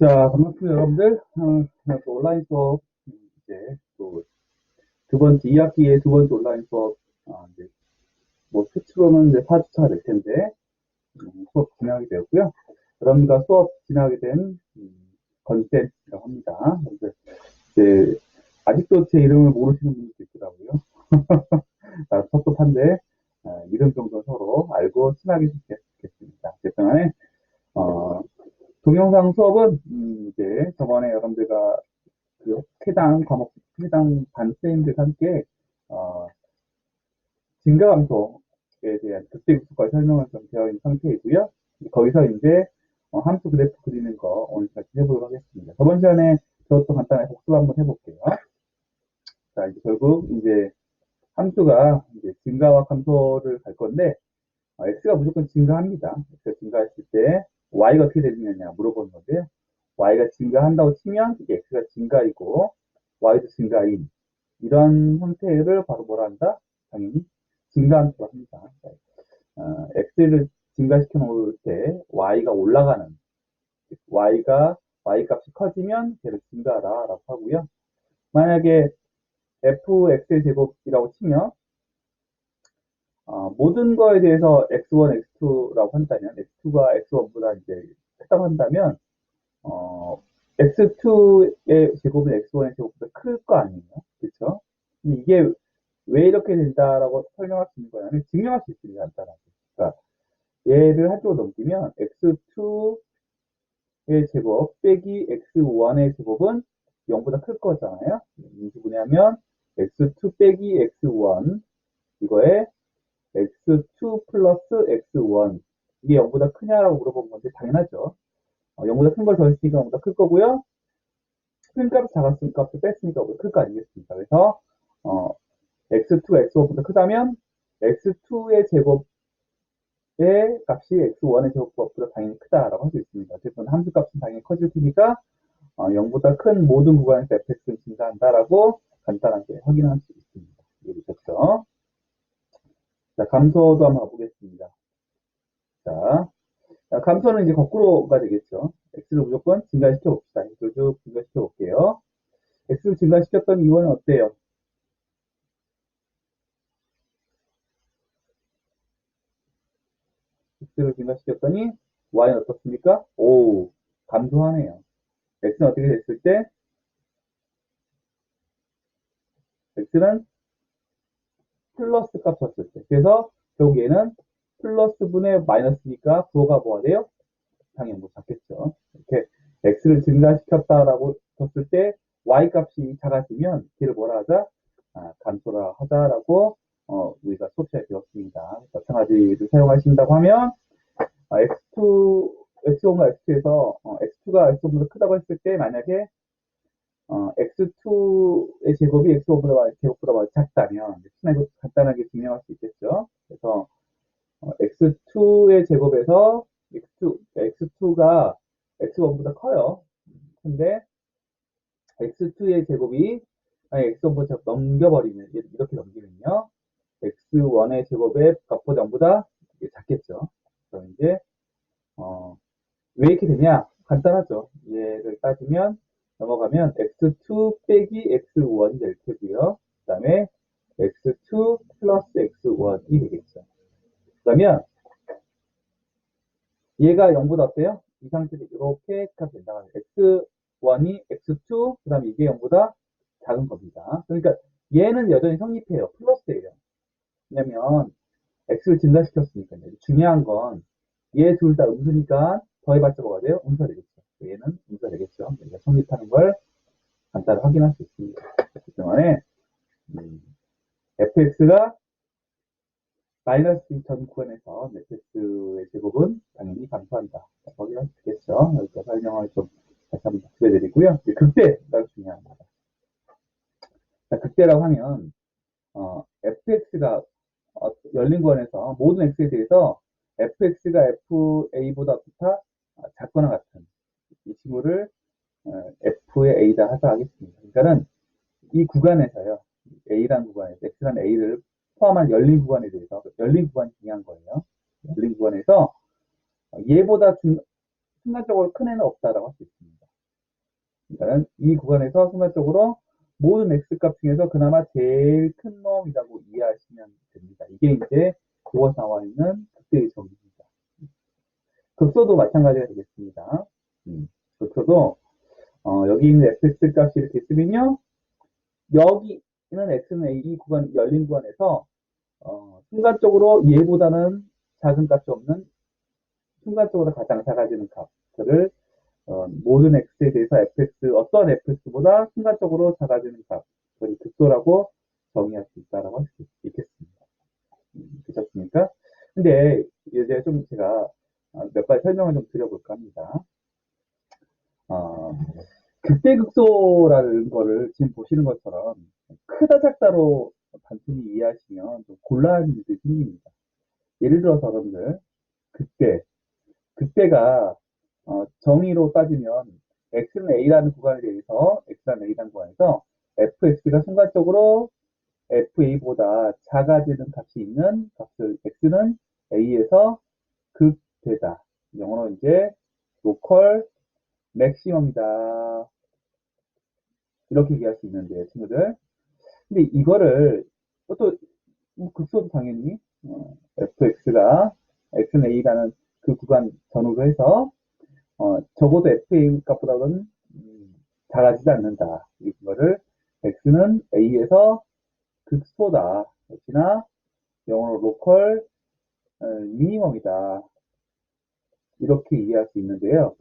자, 반갑습니다, 여러분들. 어, 또 온라인 수업, 이제 또 두 번째, 2학기의 두 번째 온라인 수업, 아, 이제 뭐 수치로는 이제 4주차가 될 텐데, 음, 수업 진행하게 되었고요. 여러분과 수업 진행하게 된, 음, 건센이라고 합니다. 그래서 이제, 아직도 제 이름을 모르시는 분들도 있더라고요. 아, 섭섭한데, 아, 이름 정도 서로 알고 친하게 지냈겠습니다. 어쨌든, 어, 동영상 수업은 음, 이제 저번에 여러분들과 그 해당 과목 해당 반 쌤들과 함께 어, 증가 감소에 대한 극대 구속과 설명을 좀 되어 있는 상태이고요. 거기서 이제 어, 함수 그래프 그리는 거 오늘 같이 해보도록 하겠습니다. 저번 시간에 저것도 간단하게 복습 한번 해볼게요. 자, 이제 결국 이제 함수가 이제 증가와 감소를 갈 건데 어, x가 무조건 증가합니다. x가 증가했을 때 y가 어떻게 되느냐 물어보는 건데요. y가 증가한다고 치면 x가 증가이고 y도 증가인 이런 형태를 바로 뭐라 한다? 당연히 증가함수라고 합니다. 어, x를 증가시켜 놓을 때 y가 올라가는 y가 y 값이 커지면 걔를 증가하라라고 하고요. 만약에 fx의 제곱이라고 치면 어, 모든 거에 대해서 x1, x2라고 한다면 x2가 x1보다 이제 크다고 한다면 어, x2의 제곱은 x1의 제곱보다 클 거 아니에요? 그렇죠? 이게 왜 이렇게 된다라고 설명할 수 있는 거냐면 증명할 수 있습니다. 간단하게. 그러니까 얘를 한쪽으로 넘기면 x2의 제곱 빼기 x1의 제곱은 0보다 클 거잖아요. 무슨 뭐냐면 x2 빼기 x1 이거에 x2 플러스 x1 이게 0보다 크냐라고 물어본 건데 당연하죠. 어, 0보다 큰 걸 더했으니까 0보다 클 거고요. 큰 값이 작았으니까 값을 뺐으니까 0보다 클 거 아니겠습니까? 그래서 어, x2가 x1보다 크다면 x2의 제곱의 값이 x1의 제곱보다 당연히 크다라고 할 수 있습니다. 어쨌든 함수 값은 당연히 커질 테니까 어, 0보다 큰 모든 구간에서 fx는 증가한다라고 간단하게 확인할 수 있습니다. 이해되셨죠? 자, 감소도 한번 보겠습니다. 자, 감소는 이제 거꾸로가 되겠죠. x를 무조건 증가시켜 봅시다. x를 쭉 증가시켜 볼게요. x를 증가시켰던 이유는 어때요? x를 증가시켰더니 y는 어떻습니까? 오, 감소하네요. x는 어떻게 됐을 때? x는 플러스 값 줬을 때. 그래서 얘는 플러스 분의 마이너스니까 부호가 뭐가 돼요? 당연히 뭐 작겠죠. 이렇게 x를 증가시켰다라고 줬을 때 y 값이 작아지면 걔를 뭐라 하자? 아, 감소라 하자라고 어, 우리가 수업시간에 배웠습니다. 마찬가지를 사용하신다고 하면 아, x2, x1과 x2에서 어, x2가 x1보다 크다고 했을 때 만약에 어, x2의 제곱이 x1보다 제곱보다 작다면 혹시나 이거 간단하게 증명할 수 있겠죠. 그래서 어, x2의 제곱에서 x2, x2가 x1보다 커요. 근데 x2의 제곱이 아니 x1보다 넘겨버리면 이렇게 넘기면요. x1의 제곱의 값보다 0보다 작겠죠. 그럼 이제 어, 왜 이렇게 되냐? 간단하죠. 얘를 따지면 넘어가면 x2 빼기 x1이 될 테고요. 그 다음에 x2 플러스 x1이 되겠죠. 그러면 얘가 0보다 어때요? 이 상태로 이렇게 값이 된다. x1이 x2, 그 다음에 이게 0보다 작은 겁니다. 그러니까 얘는 여전히 성립해요. 플러스예요. 왜냐면 x를 증가시켰으니까요. 중요한 건 얘 둘 다 음수니까 더해봤자 뭐가 돼요? 음수가 되겠죠. 얘는 음수가 되겠죠. 우리가 성립하는 걸 간단히 확인할 수 있습니다. 그 동안에 음, fx가 마이너스 전 구간에서 fx의 제곱은 당연히 감소한다. 확인할 수 있겠죠. 여기서 설명을 좀 다시 한번 복습해드리고요. 극대가 중요합니다. 자, 극대라고 하면 어, fx가 어, 열린 구간에서 모든 x에 대해서 fx가 fa보다 부터 작거나 같은 이 친구를 어, f의 a다 하자 하겠습니다. 그러니까는 이 구간에서요. a라는 구간에서 x라는 a를 포함한 열린 구간에 대해서 열린 구간이 중요한 거예요. 열린 구간에서 얘보다 중, 순간적으로 큰 애는 없다라고 할 수 있습니다. 그러니까 이 구간에서 순간적으로 모든 x값 중에서 그나마 제일 큰 놈이라고 이해하시면 됩니다. 이게 이제 그것 나와 있는 극대의 정의입니다. 극소도 마찬가지가 되겠습니다. 음, 극소도 어, 여기 있는 fx 값이 이렇게 있으면요. 여기는 x는 a 이 구간 열린 구간에서 어, 순간적으로 얘보다는 작은 값이 없는 순간적으로 가장 작아지는 값들을 어, 모든 x에 대해서 fx 어떤 fx보다 순간적으로 작아지는 값을 극소라고 정의할 수 있다라고 할 수 있겠습니다. 음, 되셨습니까? 근데 이제 좀 제가 어, 몇 가지 설명을 좀 드려볼까 합니다. 어, 극대극소라는 거를 지금 보시는 것처럼 크다 작다로 단순히 이해하시면 좀 곤란한 일이 생깁니다. 예를 들어서 여러분들 극대 극대가 어, 정의로 따지면 x는 a라는 구간에 대해서 x는 a라는 구간에서 fx가 순간적으로 fa보다 작아지는 값이 있는 값을 x는 a에서 극대다. 영어로 이제 로컬 맥시멈이다. 이렇게 얘기할 수 있는데요, 친구들. 근데 이거를 또뭐 극소도 당연히 어, fx가 x는 a라는 그 구간 전후로 해서 어, 적어도 FA 값보다는 음, 작아지지 않는다. 이거를 X는 A에서 극소다. 역시나 영어로 로컬 어, 미니멈이다. 이렇게 이해할 수 있는데요.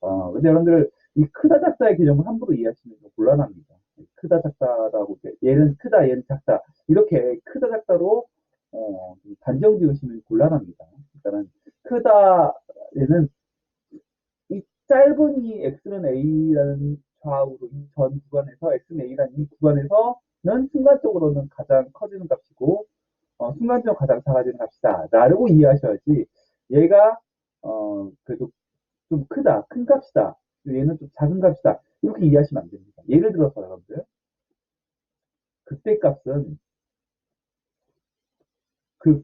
어, 근데 여러분들 이 크다 작다의 개념을 함부로 이해하시면 좀 곤란합니다. 크다 작다라고 얘는 크다 얘는 작다 이렇게 크다 작다로 어, 단정 지으시면 곤란합니다. 그러니까는 크다 얘는 짧은 이 x는 a라는 좌우로 이 전 구간에서 x는 a라는 이 구간에서는 순간적으로는 가장 커지는 값이고 어, 순간적으로 가장 작아지는 값이다 라고 이해하셔야지 얘가 어, 그래도 좀 크다 큰 값이다 얘는 좀 작은 값이다 이렇게 이해하시면 안 됩니다 예를 들어서 여러분들 그때 값은 그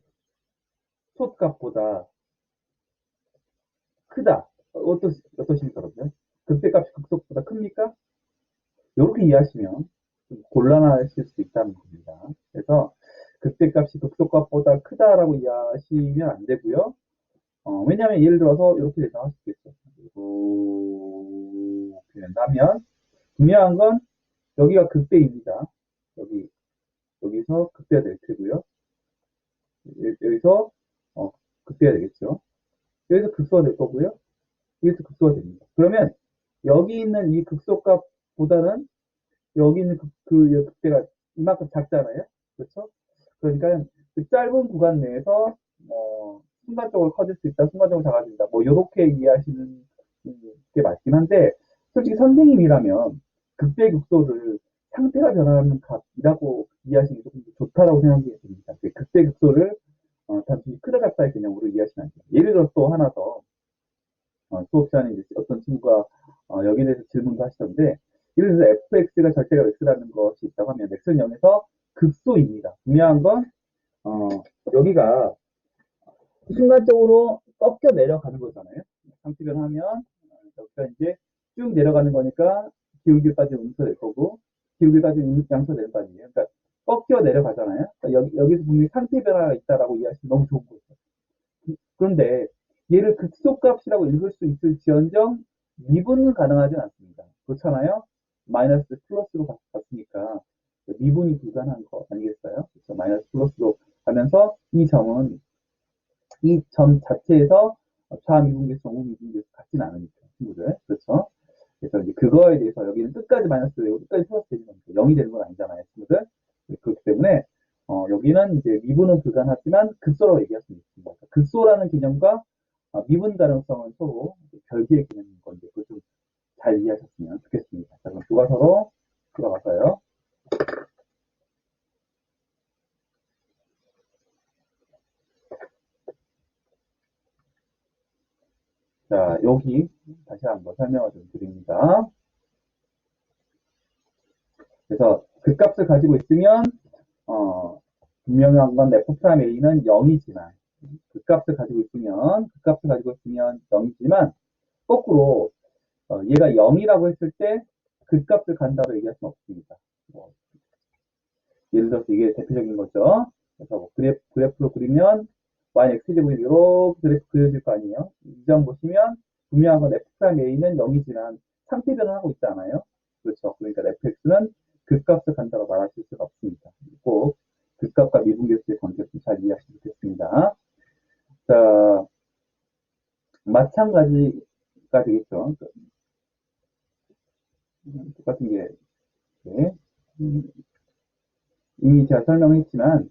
솥값보다 크다 어떠, 어떠십니까, 여러분? 극대값이 극속보다 큽니까? 이렇게 이해하시면 좀 곤란하실 수 있다는 겁니다. 그래서 극대값이 극속값보다 크다라고 이해하시면 안 되고요. 어, 왜냐하면 예를 들어서 이렇게 예상할 수 있겠죠. 이렇게 된다면 분명한 건 여기가 극대입니다. 여기 여기서 극대가 될 테고요. 여기서 어, 극대가 되겠죠. 여기서 극소가 될 거고요. 이것도 극소가 됩니다. 그러면 여기 있는 이 극소값보다는 여기 있는 그, 그 극대가 이만큼 작잖아요. 그렇죠? 그러니까 그 짧은 구간 내에서 뭐 순간적으로 커질 수 있다, 순간적으로 작아진다. 뭐 이렇게 이해하시는 게 맞긴 한데 솔직히 선생님이라면 극대 극소를 상태가 변하는 값이라고 이해하시는 게 조금 좋다라고 생각이 듭니다. 극대 극소를 어, 단순히 크다 작다의 개념으로 이해하시면 안 돼요. 예를 들어 또 하나 더 어, 수업 시간에 어떤 친구가 어, 여기에 대해서 질문도 하시던데 예를 들어서 fx가 절대가 x라는 것이 있다고 하면 x는 0에서 극소입니다. 분명한 건 어, 여기가 순간적으로 꺾여 내려가는 거잖아요. 상태 변하면 어, 여기가 이제 쭉 내려가는 거니까 기울기까지 음수될 거고 기울기까지 양수될 거 아니에요. 그러니까 꺾여 내려가잖아요. 그러니까 여기, 여기 서 분명히 상태 변화가 있다라고 이해하시면 너무 좋은 거죠. 그런데 얘를 극소값이라고 읽을 수 있을지언정 미분은 가능하진 않습니다. 그렇잖아요? 마이너스 플러스로 갔으니까 미분이 불가능한 거 아니겠어요? 그래서 마이너스 플러스로 가면서 이 점은 이 점 자체에서 좌미분계수, 우미분계수 같지는 않으니까 친구들 그렇죠? 그래서 이제 그거에 대해서 여기는 끝까지 마이너스 되고 끝까지 플러스 되는 거니까 0이 되는 건 아니잖아요 친구들 그렇기 때문에 어, 여기는 이제 미분은 불가능하지만 극소라고 얘기할 수 있습니다. 극소라는 개념과 어, 미분 가능성은 서로 별개의 개념인 건데 그걸 좀 잘 이해하셨으면 좋겠습니다. 자, 그럼 교과서로 들어가서요. 자, 여기 다시 한번 설명을 좀 드립니다. 그래서 그 값을 가지고 있으면 어, 분명한 건 f'A는 0이지만 그 값을 가지고 있으면 그 값을 가지고 있으면 0이지만 거꾸로 어, 얘가 0이라고 했을 때 극값을 간다고 얘기할 수는 없습니다. 뭐, 예를 들어서 이게 대표적인 거죠. 그래서 뭐 그래프, 그래프로 그리면 y x 제곱이 이렇게 그래프 그려질 거 아니에요. 이점 보시면 분명한 건 f'a는 0이지만 상태 변화하고 있잖아요. 그렇죠. 그러니까 fx는 극값을 간다고 말하실 수가 없습니다. 꼭 극값과 미분계수의 관계를 좀잘 이해하시면 좋겠습니다. 자, 마찬가지가 되겠죠. 음, 똑같은 게, 네. 음, 이미 제가 설명했지만,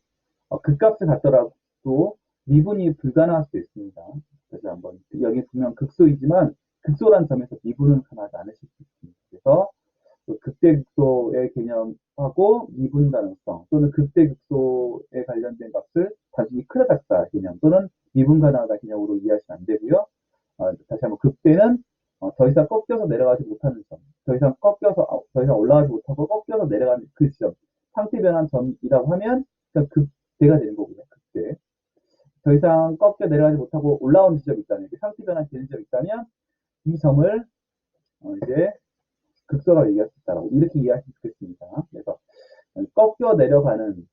어, 극값을 갖더라도 미분이 불가능할 수도 있습니다. 다시 한번, 여기 보면 극소이지만, 극소란 점에서 미분은 가능하지 않으실 수 있습니다. 그래서, 그 극대극소의 개념하고 미분 가능성 또는 극대극소에 관련된 값을 단순히 크다 작다 개념 또는 미분 가능하다 개념으로 이해하시면 안 되고요. 어, 다시 한번 극대는 어, 더 이상 꺾여서 내려가지 못하는 점, 더 이상 꺾여서 어, 더 이상 올라가지 못하고 꺾여서 내려가는 그 지점, 상태 변한 점이라고 하면 극대가 되는 거고요. 더 이상 꺾여 내려가지 못하고 올라오는 지점이 있다면, 상태 변한 되는 점이 있다면 이 점을 어, 이제 극소라고 얘기할 수 있다라고 이렇게 이해하시면 좋겠습니다. 그래서 꺾여 내려가는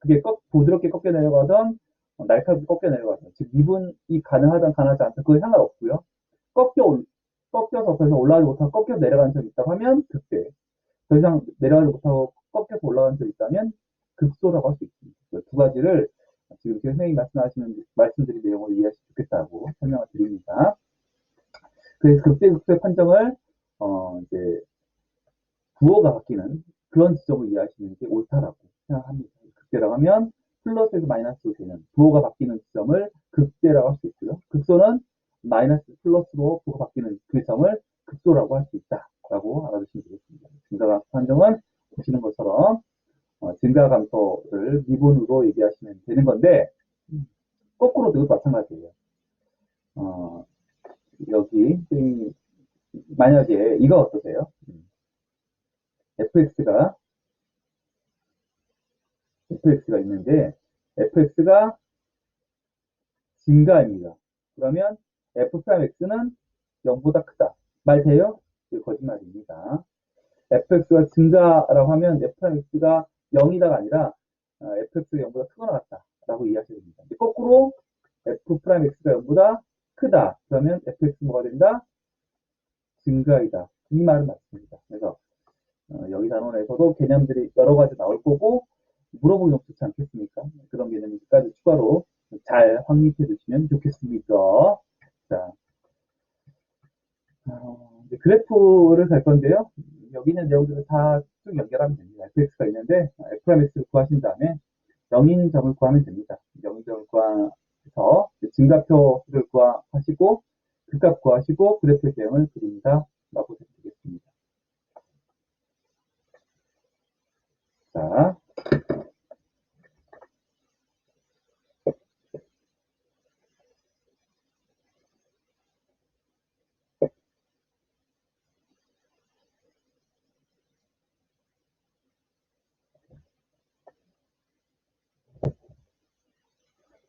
그게 꺾, 부드럽게 꺾여 내려가던 어, 날카롭게 꺾여 내려가던 즉 미분이 가능하든 가능하지 않든 그게 상관없고요. 꺾여 올- 꺾여서 더 이상 올라가지 못하고 꺾여 내려가는 점이 있다고 하면 극대 더 이상 내려가지 못하고 꺾여서 올라가는 점이 있다면 극소라고 할 수 있습니다. 그두 가지를 지금 선생님이 말씀하시는 말씀드린 내용을 이해하시면 좋겠다고 설명을 드립니다. 그래서 극대 극소의 판정을 어 이제 부호가 바뀌는 그런 지점을 이해하시는 게 옳다라고 생각합니다. 극대라고 하면 플러스에서 마이너스로 되는 부호가 바뀌는 지점을 극대라고 할 수 있고요. 극소는 마이너스 플러스로 부호가 바뀌는 그 점을 극소라고 할 수 있다라고 알아두시면 되겠습니다. 증가감소 판정은 보시는 것처럼 어, 증가 감소를 미분으로 얘기하시면 되는 건데 거꾸로도 마찬가지예요. 어, 여기 만약에 이거 어떠세요? 음. fx가 fx가 있는데 fx가 증가입니다. 그러면 f'x는 0보다 크다. 말 돼요? 거짓말입니다. fx가 증가라고 하면 f'x가 0이다가 아니라 어, fx가 0보다 크거나 같다라고 이해하셔야 됩니다. 근데 거꾸로 f'x가 0보다 크다. 그러면 fx 뭐가 된다? 증가이다. 이 말은 맞습니다. 그래서 어, 여기 단원에서도 개념들이 여러 가지 나올 거고 물어보기 좀 좋지 않겠습니까? 그런 개념까지 추가로 잘 확립해 주시면 좋겠습니다. 자, 어, 그래프를 갈 건데요. 여기 있는 내용들을 다 쭉 연결하면 됩니다. fx가 있는데 f'x를 구하신 다음에 0인 점을 구하면 됩니다. 0인 점을 구해서 증가표를 구하시고 극값 구하시고 그래프의 대응을 그립니다. 라고 되겠습니다. 자,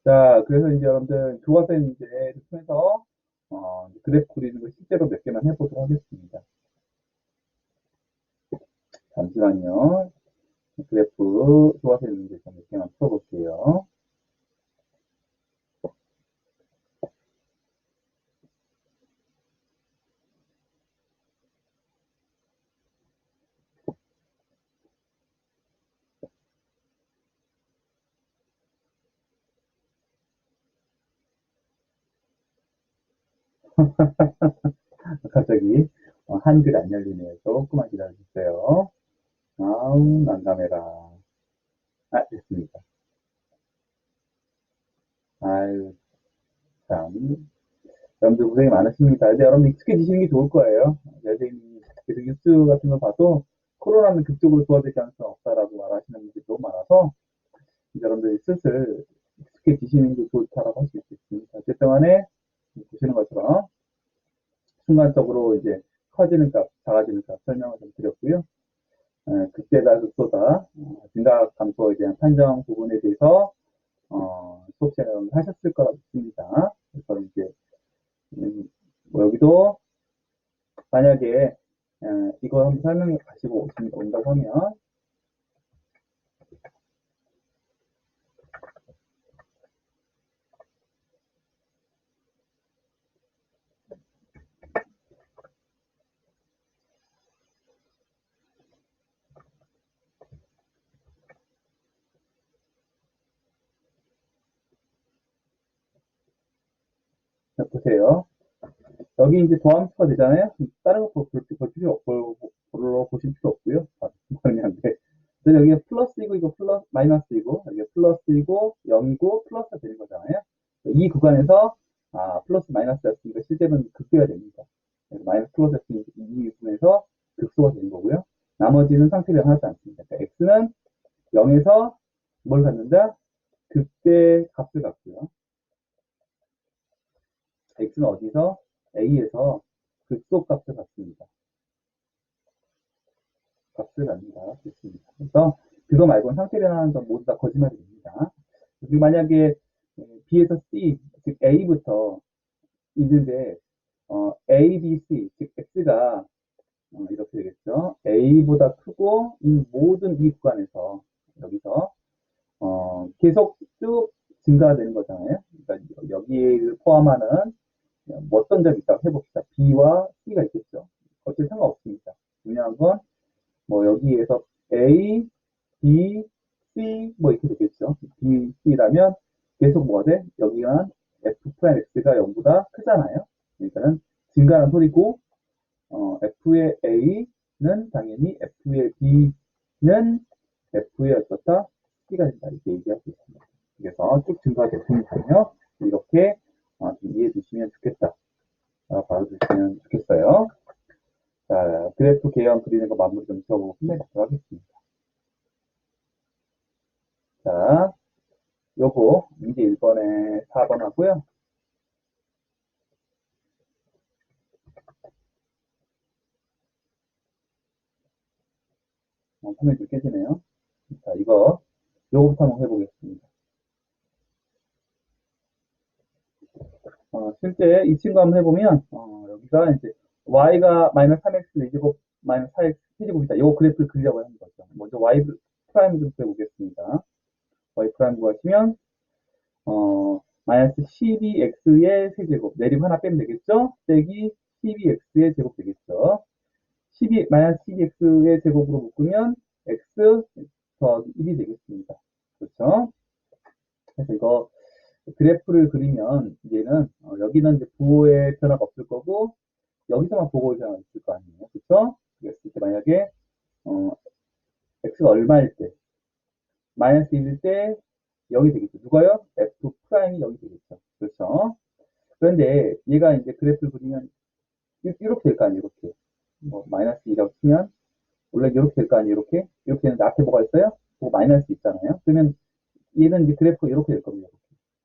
자, 그래서 이제 여러분들 교과서 이제 통해서 어, 그래프 그리는 거 실제로 몇 개만 해보도록 하겠습니다. 잠시만요. 그래프 교과서 문제에서 몇 개만 풀어볼게요. 갑자기 어, 한글 안 열리네요. 조금만 기다려주세요. 아우 난감해라. 아 됐습니다. 아유 참 여러분들 고생이 많으십니다. 근데 여러분 익숙해지시는 게 좋을 거예요. 선생님이 계속 뉴스 같은 걸 봐도 코로나는 그쪽으로 좋아질 가능성이 없다라고 말하시는 분들이 너무 많아서 이제 여러분들이 슬슬 익숙해지시는 게 좋다라고 할 수 있겠습니다. 어쨌든 간에 보시는 것처럼 순간적으로 이제 커지는 값, 작아지는 값 설명을 좀 드렸고요. 에, 극대다, 극소다, 어, 증가 감소에 대한 판정 부분에 대해서 어, 수업 시간에 하셨을 거라고 믿습니다. 그래서 이제 음, 뭐 여기도 만약에 어, 이거 한번 설명해 가시고 온다고 하면 자, 보세요. 여기 이제 더함수가 되잖아요. 다른 거 볼, 볼, 볼 필요, 없- 볼, 별로 보실 필요 없고요. 아. 그래서 여기가 플러스이고, 이거 플러스, 마이너스이고, 여기가 플러스이고, 0이고, 플러스가 되는 거잖아요. 이 구간에서, 아, 플러스 마이너스였으니까 실제로는 극대가 됩니다. 그래서 마이너스 플러스였으니까 이 부분에서 극소가 되는 거고요. 나머지는 상태 변하지 않습니다. 그러니까 x는 0에서 뭘 갖는다? 극대 값을 갖고요. X는 어디서? a에서 극소 값을 갖습니다. 값을 갖는다. 됐습니다. 그래서 그거 말고는 상태 변화하는 건 모두 다 거짓말이 됩니다. 그리고 만약에 B에서 C, 즉 A부터 있는데 어, A, B, C, 즉 X가 어, 이렇게 되겠죠. A보다 크고 이 모든 이 구간에서 여기서 어, 계속 쭉 증가가 되는 거잖아요. 그러니까 여기를 포함하는 뭐 어떤 점이 있다고 해봅시다. B와 C가 있겠죠. 어차피 상관없습니다. 중요한 건 뭐 여기에서 A, B, C 뭐 이렇게 되겠죠. B, C라면 계속 뭐가 돼? 여기가 F'X가 0보다 크잖아요. 그러니까는 증가하는 소리고 어, F의 A는 당연히 F의 B는 F의 어떻다? C가 된다. 이렇게 얘기할 수 있습니다. 그래서 쭉 증가가 됐으니까요. 이렇게 어, 좀 이해해 주시면 좋겠다. 어, 봐주시면 좋겠어요. 자, 그래프 개형 그리는 거 마무리 좀 지어보고 끝내도록 하겠습니다. 자, 요거 문제 1번에 4번 하고요. 어, 화면 좀 깨지네요. 자, 이거, 요거부터 한번 해보겠습니다. 어, 실제 이 친구 한번 해보면, 어, 여기가 이제, y가 마이너스 3x 2제곱 마이너스 4x 세제곱이다. 요 그래프를 그리려고 하는 거죠. 먼저 y 프라임 좀 그려보겠습니다. y 프라임 구하시면, 어, 마이너스 12x의 세제곱. 내림 하나 빼면 되겠죠? 빼기 12x의 제곱 되겠죠? 12, 마이너스 12x의 제곱으로 묶으면 x 더하기 1이 되겠습니다. 그렇죠? 그래서 이거 그래프를 그리면 얘는 어, 여기는 이제 부호의 변화가 없을 거고 여기서만 부호의 변화가 있을 거 아니에요. 그렇죠? 그랬을 때 만약에 어, x가 얼마일 때 마이너스 1일 때 0이 되겠죠. 누가요? f 프라임이 0이 되겠죠. 그렇죠? 그런데 얘가 이제 그래프를 그리면 이- 이렇게 될 거 아니에요. 이렇게. 뭐 마이너스 2라고 치면 원래 이렇게 될 거 아니에요. 이렇게. 이렇게 되는데 앞에 뭐가 있어요? 뭐 마이너스 있잖아요. 그러면 얘는 이제 그래프가 이렇게 될 겁니다.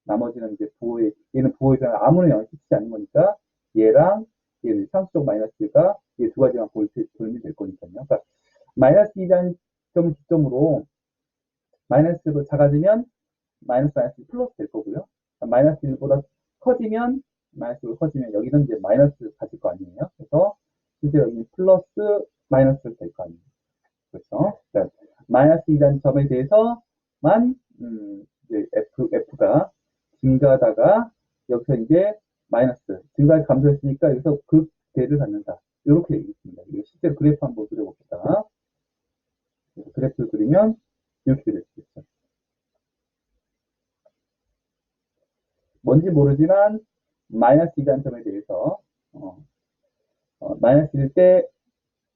나머지는 이제 부호의 얘는 부호의 변화 아무런 영향을 끼치지 않는 거니까 얘랑 얘는 상수적 마이너스가 이두 가지만 돌면 될 거니까요. 그러니까 마이너스 2라는 점을 기점으로 마이너스가 작아지면 마이너스 마이너스 플러스 될 거고요. 마이너스 1보다 커지면 마이너스가 커지면 여기는 이제 마이너스 가질 거 아니에요. 그래서 실제 여기 플러스 마이너스 될 거 아니에요. 그렇죠? 그러니까 마이너스 2라는 점에 대해서만 음, 이제 F, F가 증가하다가 여기서 이제 마이너스 증가를 감소했으니까 여기서 극대를 갖는다. 이렇게 얘기했습니다. 이거 실제로 그래프 한번 그려봅시다. 그래프를 그리면 이렇게 될수 있어요. 뭔지 모르지만 마이너스 2라는 점에 대해서 어, 어, 마이너스 1일 때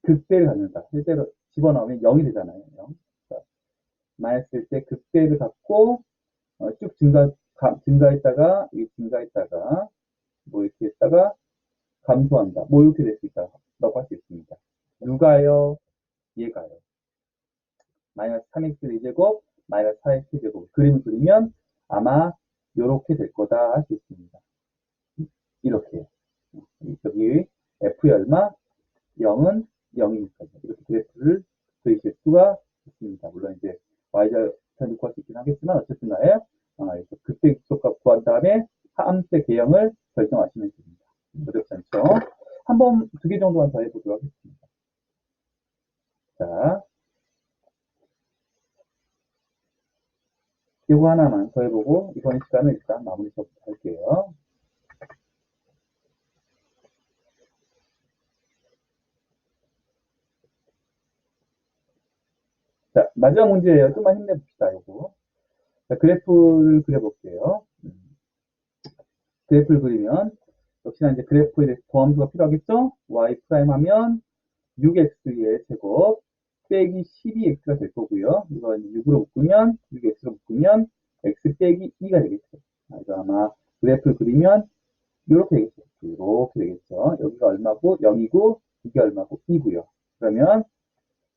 극대를 갖는다. 실제로 집어넣으면 0이 되잖아요. 0. 그러니까 마이너스 1일 때 극대를 갖고 어, 쭉 증가 가- 증가했다가 이 증가했다가 뭐 이렇게 했다가 감소한다. 뭐 이렇게 될 수 있다라고 할 수 있습니다. 누가요? 얘가요. 마이너스 3x 2제곱 마이너스 4x 제곱 그림을 그리면 아마 이렇게 될 거다 할 수 있습니다. 이렇게 여기 F의 얼마? 0은 0이니까 이렇게 그래프를 그리실 수가 있습니다. 물론 이제 Y좌 편을 구할 수 있긴 하겠지만 어쨌든 간에 아, 그래서 그때 개형을 결정하시면 됩니다. 어렵지 않죠? 한번 번, 두 개 정도만 더 해보도록 하겠습니다. 자, 이거 하나만 더 해보고, 이번 시간은 일단 마무리 지어보도록 할게요. 자, 마지막 문제예요. 좀만 힘내봅시다, 요거. 자, 그래프를 그려볼게요. 음. 그래프를 그리면, 역시나 이제 그래프에 대해서 도함수가 필요하겠죠? y 프라임 하면 6x의 제곱 빼기 12x가 될 거고요. 이제 6으로 묶으면, 6x로 묶으면 x 빼기 2가 되겠죠. 아, 이거 아마 그래프를 그리면 이렇게 되겠죠. 이렇게 되겠죠. 여기가 얼마고 0이고 이게 얼마고 2고요. 그러면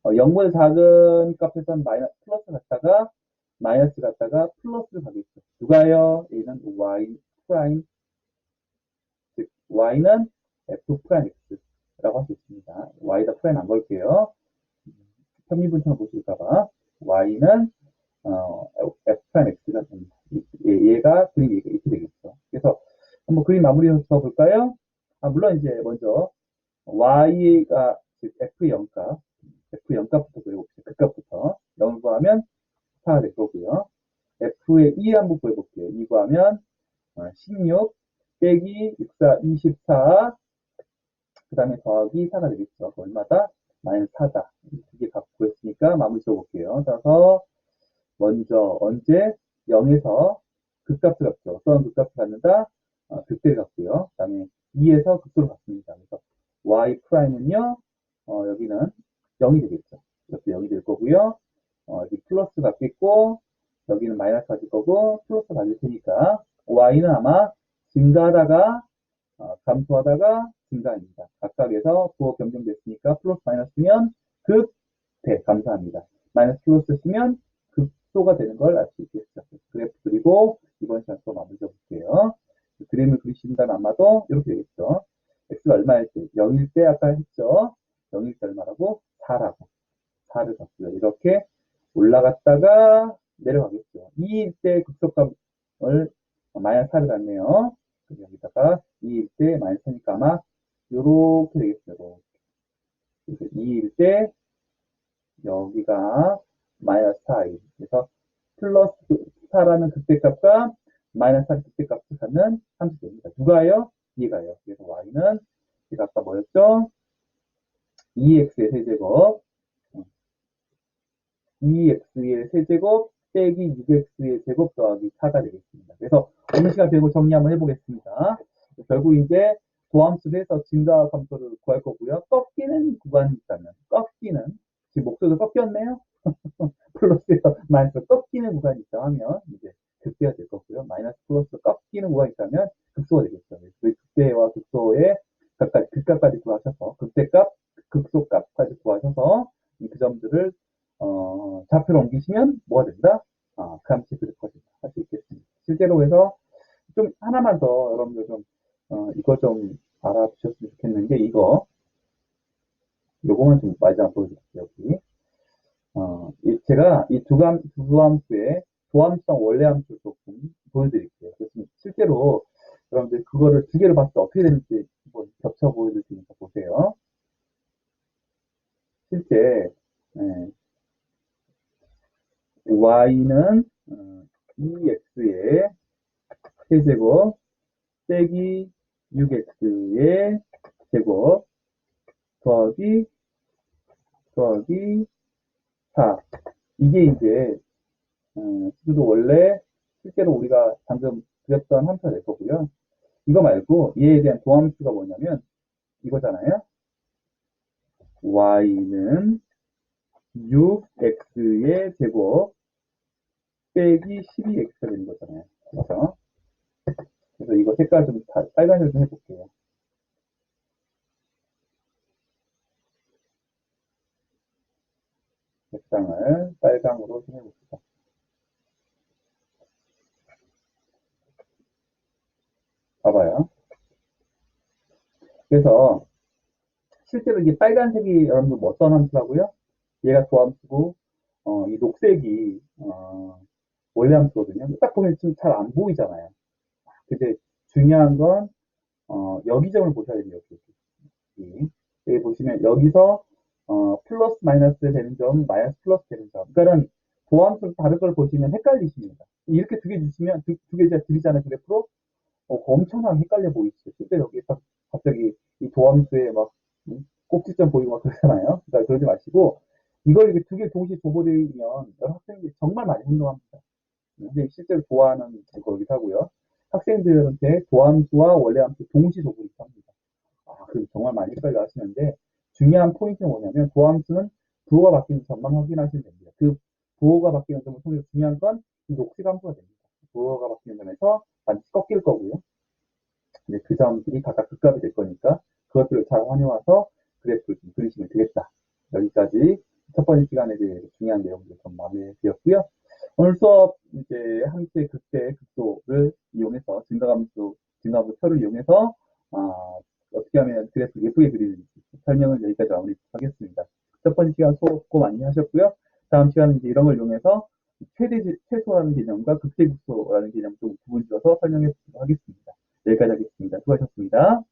어, 0보다 작은 값에선 마이너스 플러스 갔다가 마이너스 갔다가 플러스를 가겠죠. 누가요? 얘는 y 프라임 즉 y는 f 프라임 x라고 할 수 있습니다. y다 프라임 안 걸게요. 편미분탕 보실까봐 y는 어, f 프라임 x가 됩니다. 얘- 얘가 그림 얘가 이렇게 되겠죠. 그래서 한번 그림 마무리 해서 볼까요? 아, 물론 이제 먼저 y가 즉 f0 값 F0 값부터 구해봅시다. 그 값부터 0을 구하면 4가 될 거고요. F의 2 한번 구해볼게요. 2 구하면 어, 16 빼기 64, 24 그 다음에 더하기 4가 되겠죠. 그 얼마다? 마이너스 4다. 두개 값 구했으니까 마무리 지어볼게요. 따라서 먼저 언제 0에서 극값을 갖죠. 어떤 극값을 갖는다? 어, 극대를 갖고요. 그 다음에 2에서 극소를 갖습니다. 그래서 y 프라임은요. 어, 여기는 0이 되겠죠. 이것도 0이 될 거고요. 어, 여기 플러스 갖겠고, 여기는 마이너스 가질 거고, 플러스 가질 테니까, y는 아마 증가하다가, 어, 감소하다가 증가입니다. 각각에서 부호 변경됐으니까, 플러스 마이너스면 극대, 감사합니다. 마이너스 플러스 쓰면 극소가 되는 걸 알 수 있겠죠. 그래프 그리고, 이번 시간 또 마무리 해볼게요. 그림을 그리신다면 아마도 이렇게 되겠죠. x가 얼마일 때? 0일 때 아까 했죠. 0일 때 얼마라고? 4라고. 4를 갖고요. 이렇게 올라갔다가 내려가겠죠. 2일 때 급속감을 마이너스 4를 갖네요. 그럼 여기다가 2일 때 마이너스 4니까 아마 요렇게. 이렇게. 그래서 2일 때 여기가 마이너스 4일. 그래서 플러스 4라는 극대값과 마이너스 4 극대값을 갖는 함수 됩니다. 누가요? 얘가요. 그래서 y는 얘가 아까 뭐였죠? 2x의 세제곱 2x의 세제곱 빼기 6x의 제곱 더하기 4가 되겠습니다. 그래서 오늘 시간 배우고 정리 한번 해보겠습니다. 결국 이제 도함수를 해서 증가 감소를 구할 거고요. 꺾이는 구간이 있다면 꺾이는 지금 목소리도 꺾였네요. 플러스에서 마이너스 꺾이는 구간이 있다 하면 이제 극대가 될 거고요. 마이너스 플러스 꺾이는 구간이 있다면 극소가 되겠죠. 그 극대와 극소의 각각 극값까지 구하셔서 극대값, 극소값까지 구하셔서 그 점들을 어, 좌표로 옮기시면 뭐가 된다? 아, 그 함수 그래프가 된다. 할 수 있겠습니다. 실제로 해서 좀 하나만 더 여러분들 좀 어, 이거 좀 알아두셨으면 좋겠는 게 이거 요거만 좀 마지막 보여드릴게요. 여기 어, 이- 제가 이 두 감, 두 함수의 도함수랑 원래함수를 조금 보여드릴게요. 그래서 실제로 여러분들 그거를 두 개를 봤을 때 어떻게 되는지 한번 겹쳐 보여드릴 테니까 보세요. 실제 예, y는 어, 2x의 세제곱 빼기 6x의 제곱 더하기 더하기 4 이게 이제 어, 지금도 원래 실제로 우리가 방금 그렸던 함수가 될 거고요. 이거 말고 얘에 대한 도함수가 뭐냐면 이거잖아요. y는 6x의 제곱 빼기 12x가 되는 거잖아요. 그렇죠? 그래서 이거 색깔 좀 다- 빨간색 좀 해볼게요. 색상을 빨강으로 좀 해봅시다. 봐봐요. 그래서 실제로 이게 빨간색이 여러분들 뭐 어떤 함수라고요? 얘가 도함수고 어, 이 녹색이 어, 원래 함수거든요. 딱 보면 좀 잘 안 보이잖아요. 근데 중요한 건 어, 여기 점을 보셔야 돼요. 여기. 이 보시면 여기서 어, 플러스 마이너스 되는 점, 마이너스 플러스 되는 점. 그러니까는 도함수 다른 걸 보시면 헷갈리십니다. 이렇게 두 개 주시면 두, 두 개 제가 드리잖아요. 그래프로 어, 엄청나게 헷갈려 보이시죠. 실제 여기 딱 갑자기 이 도함수에 막 음, 꼭지점 보이고 막 그러잖아요. 그러니까 그러지 마시고 이걸 이렇게 두 개 동시에 줘버리면 여러 학생들이 정말 많이 혼동합니다. 근데 실제로 좋아하는 거기도 하고요. 학생들한테 도함수와 원래함수 동시 줘버리기도 합니다. 아, 그 정말 많이 헷갈려 하시는데 중요한 포인트는 뭐냐면 도함수는 부호가 바뀌는 점만 확인하시면 됩니다. 그 부호가 바뀌는 점을 통해서 중요한 건 이 녹색 함수가 됩니다. 부호가 바뀌는 점에서 반드시 꺾일 거고요. 이제 그 점들이 각각 극값이 될 거니까 그것들을 잘 활용해서 그래프를 좀 그리시면 되겠다. 여기까지 첫 번째 시간에 대해서 중요한 내용들 좀 마음에 들었고요. 오늘 수업 이제 함수의 극대, 극소를 이용해서 증가함수, 증가함수 표를 이용해서 아, 어떻게 하면 그래프 예쁘게 그리는지 설명을 여기까지 마무리하겠습니다. 첫 번째 시간 수업 고 많이 하셨고요. 다음 시간은 이제 이런 걸 이용해서 최대, 최소라는 개념과 극대, 극소라는 개념 좀 구분 지어서 설명해 보도록 하겠습니다. 여기까지 하겠습니다. 수고하셨습니다.